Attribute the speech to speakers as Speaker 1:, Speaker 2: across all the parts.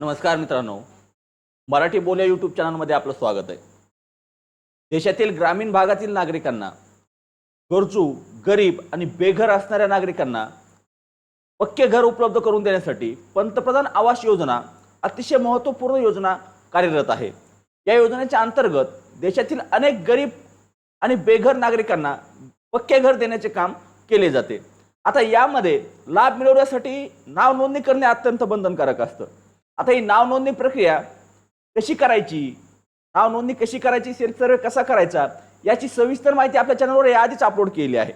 Speaker 1: नमस्कार मित्रांनो. मराठी बोल्या यूट्यूब चॅनलमध्ये आपलं स्वागत आहे. देशातील ग्रामीण भागातील नागरिकांना गरजू गरीब आणि बेघर असणाऱ्या नागरिकांना पक्के घर उपलब्ध करून देण्यासाठी पंतप्रधान आवास योजना अतिशय महत्त्वपूर्ण योजना कार्यरत आहे. या योजनेच्या अंतर्गत देशातील अनेक गरीब आणि बेघर नागरिकांना पक्के घर देण्याचे काम केले जाते. आता यामध्ये लाभ मिळवण्यासाठी नाव नोंदणी करणे अत्यंत बंधनकारक असतं. आता ही नाव नोंदणी प्रक्रिया कशी करायची? नाव नोंदणी कशी करायची? सेल्फ सर्वे कसा करायचा? याची सविस्तर माहिती आपल्या चॅनलवर याआधीच अपलोड केली आहे.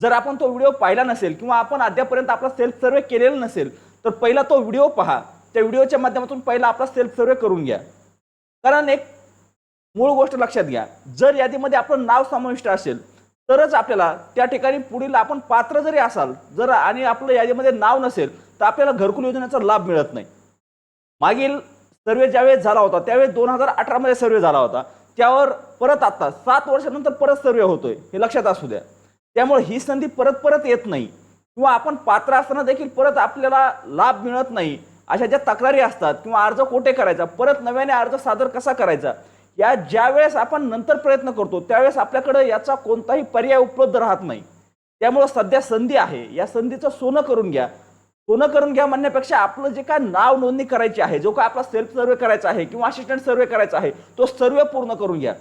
Speaker 1: जर आपण तो व्हिडिओ पाहिला नसेल किंवा आपण अद्यापर्यंत आपला सेल्फ सर्वे केलेला नसेल तर पहिला तो व्हिडिओ पहा. त्या व्हिडिओच्या माध्यमातून पहिला आपला सेल्फ सर्वे करून घ्या. कारण एक मूळ गोष्ट लक्षात घ्या. जर यादीमध्ये आपलं नाव समाविष्ट असेल तरच आपल्याला त्या ठिकाणी पुढील आपण पात्र जरी असाल जर आणि आपलं यादीमध्ये नाव नसेल तर आपल्याला घरकुल योजनेचा लाभ मिळत नाही. मागील सर्वे ज्यावेळेस झाला होता त्यावेळेस दोन हजार अठरामध्ये सर्वे झाला होता. त्यावर परत आता सात वर्षानंतर परत सर्वे होतोय हे लक्षात असू द्या. त्यामुळे ही संधी परत परत येत नाही. किंवा आपण पात्र असताना देखील परत आपल्याला लाभ मिळत नाही. अशा ज्या तक्रारी असतात किंवा अर्ज कोठे करायचा परत नव्याने अर्ज सादर कसा करायचा या ज्या वेळेस आपण नंतर प्रयत्न करतो त्यावेळेस आपल्याकडे याचा कोणताही पर्याय उपलब्ध राहत नाही. त्यामुळं सध्या संधी आहे. या संधीचं सोनं करून घ्या. सोनं करून घ्या म्हणण्यापेक्षा आपलं जे काय नाव नोंदणी करायची आहे जो काय आपला सेल्फ सर्वे करायचा आहे किंवा असिस्टंट सर्वे करायचा आहे तो सर्वे पूर्ण करून घ्या.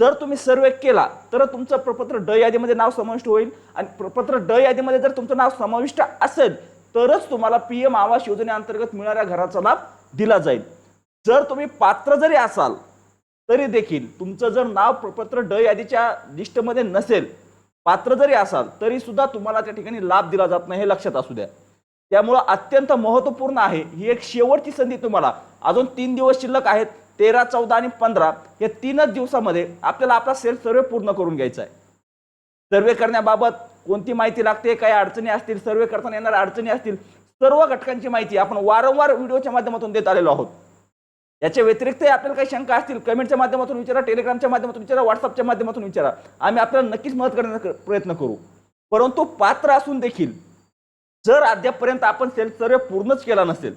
Speaker 1: जर तुम्ही सर्वे केला तर तुमचं प्रपत्र ड यादीमध्ये नाव समाविष्ट होईल आणि प्रपत्र ड यादीमध्ये जर तुमचं नाव समाविष्ट असेल तरच तुम्हाला पी एम आवास योजनेअंतर्गत मिळणाऱ्या घराचा लाभ दिला जाईल. जर तुम्ही पात्र जरी असाल तरी देखील तुमचं जर नाव प्रपत्र ड यादीच्या लिस्टमध्ये नसेल पात्र जरी असाल तरी सुद्धा तुम्हाला त्या ठिकाणी लाभ दिला जात नाही हे लक्षात असू द्या. त्यामुळं अत्यंत महत्त्वपूर्ण आहे. ही एक शेवटची संधी तुम्हाला. अजून तीन दिवस शिल्लक आहेत. तेरा चौदा आणि पंधरा या तीनच दिवसामध्ये आपल्याला आपला सेल्फ सर्वे पूर्ण करून घ्यायचा आहे. सर्वे करण्याबाबत कोणती माहिती लागते? काही अडचणी असतील? सर्वे करताना येणाऱ्या अडचणी असतील? सर्व घटकांची माहिती आपण वारंवार व्हिडिओच्या माध्यमातून देत आलेलो आहोत. याच्या व्यतिरिक्तही आपल्याला काही शंका असतील कमेंटच्या माध्यमातून विचारा टेलिग्रामच्या माध्यमातून विचारा व्हॉट्सअपच्या माध्यमातून विचारा. आम्ही आपल्याला नक्कीच मदत करण्याचा प्रयत्न करू. परंतु पात्र असून देखील जर अद्यापपर्यंत आपण सेल्फ सर्वे पूर्णच केला नसेल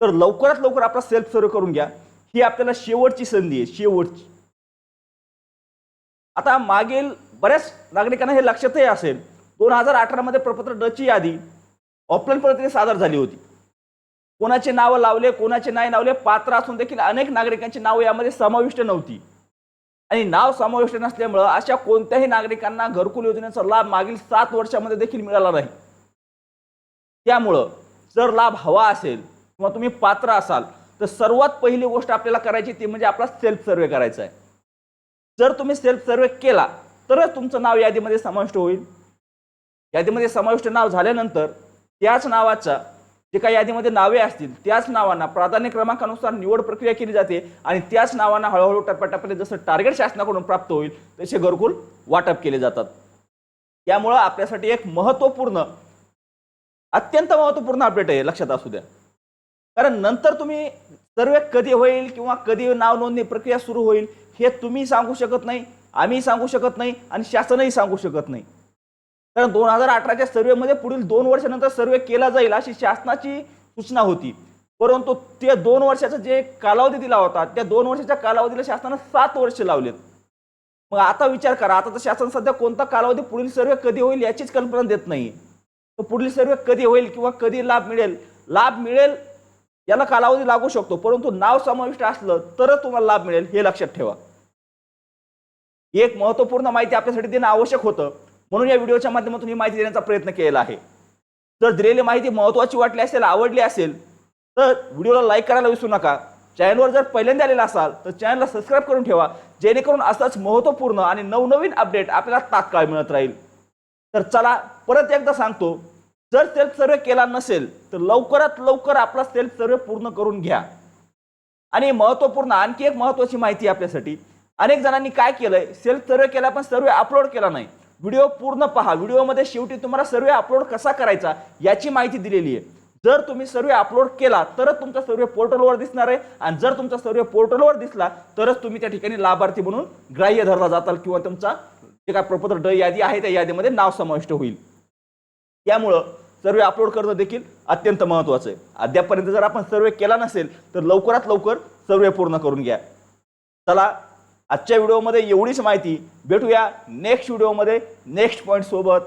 Speaker 1: तर लवकरात लवकर आपला सेल्फ सर्वे करून घ्या. ही आपल्याला शेवटची संधी आहे शेवटची. आता मागील बऱ्याच नागरिकांना हे लक्षातही असेल दोन हजार अठरामध्ये प्रपत्र डची यादी ऑफलाईन पद्धतीने सादर झाली होती. कोणाचे नावं लावले कोणाचे नाही लावले पात्र असून देखील अनेक नागरिकांची नावं यामध्ये समाविष्ट नव्हती. आणि नाव समाविष्ट नसल्यामुळं अशा कोणत्याही नागरिकांना घरकुल योजनेचा लाभ मागील सात वर्षामध्ये देखील मिळाला नाही. त्यामुळं जर लाभ हवा असेल किंवा तुम्ही पात्र असाल तर सर्वात पहिली गोष्ट आपल्याला करायची ती म्हणजे आपला सेल्फ सर्वे करायचा आहे. जर तुम्ही सेल्फ सर्वे केला तरच तुमचं नाव यादीमध्ये समाविष्ट होईल. यादीमध्ये समाविष्ट नाव झाल्यानंतर त्याच नावाचा जे काही यादीमध्ये नावे असतील त्याच नावांना प्राधान्य क्रमांकानुसार निवड प्रक्रिया केली जाते आणि त्याच नावांना हळूहळू टप्प्याटप्प्याने जसं टार्गेट शासनाकडून प्राप्त होईल तसे घरकुल वाटप केले जातात. त्यामुळं आपल्यासाठी एक महत्त्वपूर्ण अत्यंत महत्त्वपूर्ण अपडेट आहे लक्षात असू द्या. कारण नंतर तुम्ही सर्वे कधी होईल किंवा कधी नाव नोंदणी प्रक्रिया सुरू होईल हे तुम्ही सांगू शकत नाही आम्ही सांगू शकत नाही आणि शासनही सांगू शकत नाही. कारण दोन हजार अठराच्या सर्वेमध्ये पुढील दोन वर्षानंतर सर्वे केला जाईल अशी शासनाची सूचना होती. परंतु त्या दोन वर्षाचा जे कालावधी दिला होता त्या दोन वर्षाच्या कालावधीला शासनानं सात वर्ष लावलेत. मग आता विचार करा आता तर शासन सध्या कोणता कालावधी पुढील सर्वे कधी होईल याचीच कल्पना देत नाही. तर पुढील सर्वे कधी होईल किंवा कधी लाभ मिळेल? लाभ मिळेल याला कालावधी लागू शकतो परंतु नाव समाविष्ट असलं तरच तुम्हाला लाभ मिळेल हे लक्षात ठेवा. एक महत्त्वपूर्ण माहिती आपल्यासाठी देणं आवश्यक होतं. म्हणून या व्हिडिओच्या माध्यमातून ही माहिती देण्याचा प्रयत्न केलेला आहे. जर दिलेली माहिती महत्त्वाची वाटली असेल आवडली असेल तर व्हिडिओला लाईक करायला विसरू नका. चॅनलवर जर पहिल्यांदा आलेला असाल तर चॅनलला सबस्क्राईब करून ठेवा जेणेकरून असंच महत्त्वपूर्ण आणि नवनवीन अपडेट आपल्याला तात्काळ मिळत राहील. तर चला परत एकदा सांगतो जर सेल्फ सर्वे केला नसेल तर लवकरात लवकर आपला सेल्फ सर्वे पूर्ण करून घ्या. आणि महत्त्वपूर्ण आणखी एक महत्त्वाची माहिती आपल्यासाठी. अनेक जणांनी काय केलंय सेल्फ सर्वे केला पण सर्वे अपलोड केला नाही. व्हिडिओ पूर्ण पहा व्हिडिओमध्ये शेवटी तुम्हाला सर्वे अपलोड कसा करायचा याची माहिती दिलेली आहे. जर तुम्ही सर्वे अपलोड केला तरच तुमचा सर्वे पोर्टलवर दिसणार आहे. आणि जर तुमचा सर्वे पोर्टलवर दिसला तरच तुम्ही त्या ठिकाणी लाभार्थी म्हणून ग्राह्य धरला जाताल किंवा तुमचा जे काय प्रपत्र ड यादी आहे त्या यादीमध्ये नाव समाविष्ट होईल. त्यामुळं सर्वे अपलोड करणं देखील अत्यंत महत्त्वाचं आहे. अद्यापपर्यंत जर आपण सर्वे केला नसेल तर लवकरात लवकर सर्वे पूर्ण करून घ्या. चला आजच्या व्हिडिओमध्ये एवढीच माहिती. भेटूया नेक्स्ट व्हिडिओमध्ये नेक्स्ट पॉईंट सोबत.